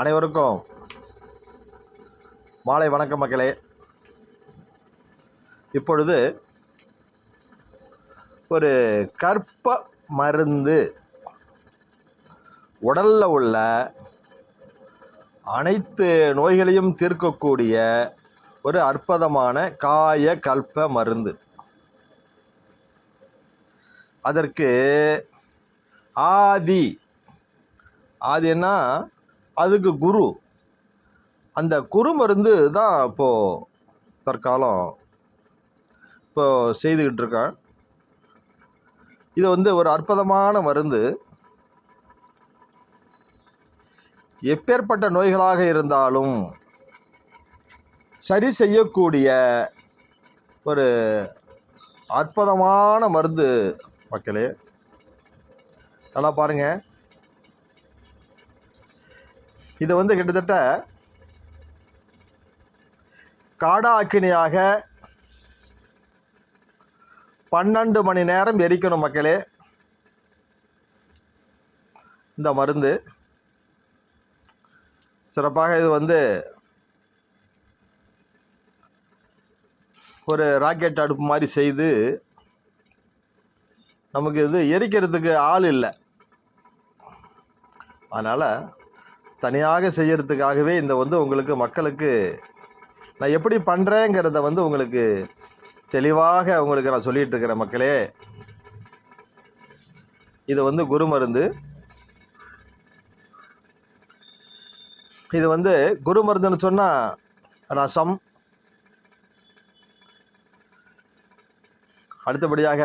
அனைவருக்கும் மாலை வணக்கம் மக்களே. இப்பொழுது ஒரு கற்ப மருந்து உடலில் உள்ள அனைத்து நோய்களையும் தீர்க்கக்கூடிய ஒரு அற்புதமான காய கல்ப மருந்து. அதற்கு ஆதி ஆதின்னா அதுக்கு குரு. அந்த குரு மருந்து தான் இப்போது தற்காலம் இப்போது செய்துக்கிட்டு இருக்கேன். இது வந்து ஒரு அற்புதமான மருந்து. எப்பேற்பட்ட நோய்களாக இருந்தாலும் சரி செய்யக்கூடிய ஒரு அற்புதமான மருந்து மக்களே. நல்லா பாருங்கள் இது வந்து கிட்டத்தட்ட காடாக்கினியாக பன்னெண்டு மணி நேரம் எரிக்கணும் மக்களே. இந்த மருந்து. சிறப்பாக இது வந்து ஒரு ராக்கெட் அடுப்பு மாதிரி செய்து நமக்கு இது எரிக்கிறதுக்கு ஆள் இல்லை. அதனால் தனியாக செய்கிறதுக்காகவே இந்த வந்து உங்களுக்கு மக்களுக்கு நான் எப்படி பண்ணுறேங்கிறத வந்து உங்களுக்கு தெளிவாக உங்களுக்கு நான் சொல்லிகிட்டு இருக்கிறேன் மக்களே. இது வந்து குரு மருந்து. இது வந்து குரு மருந்துன்னு சொன்னால் ரசம். அடுத்தபடியாக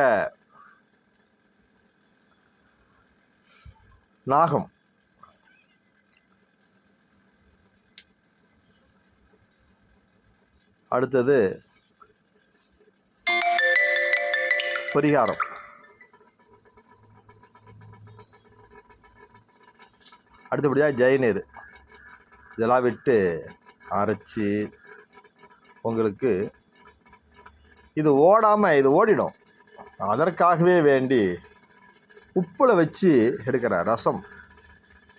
நாகம். அடுத்தது பரிகாரம். அடுத்தபடியாக ஜெயநீர். இதெல்லாம் விட்டு அரைச்சி உங்களுக்கு இது ஓடாமல் இது ஓடிடும். அதற்காகவே வேண்டி உப்பில் வச்சு எடுக்கிற ரசம்.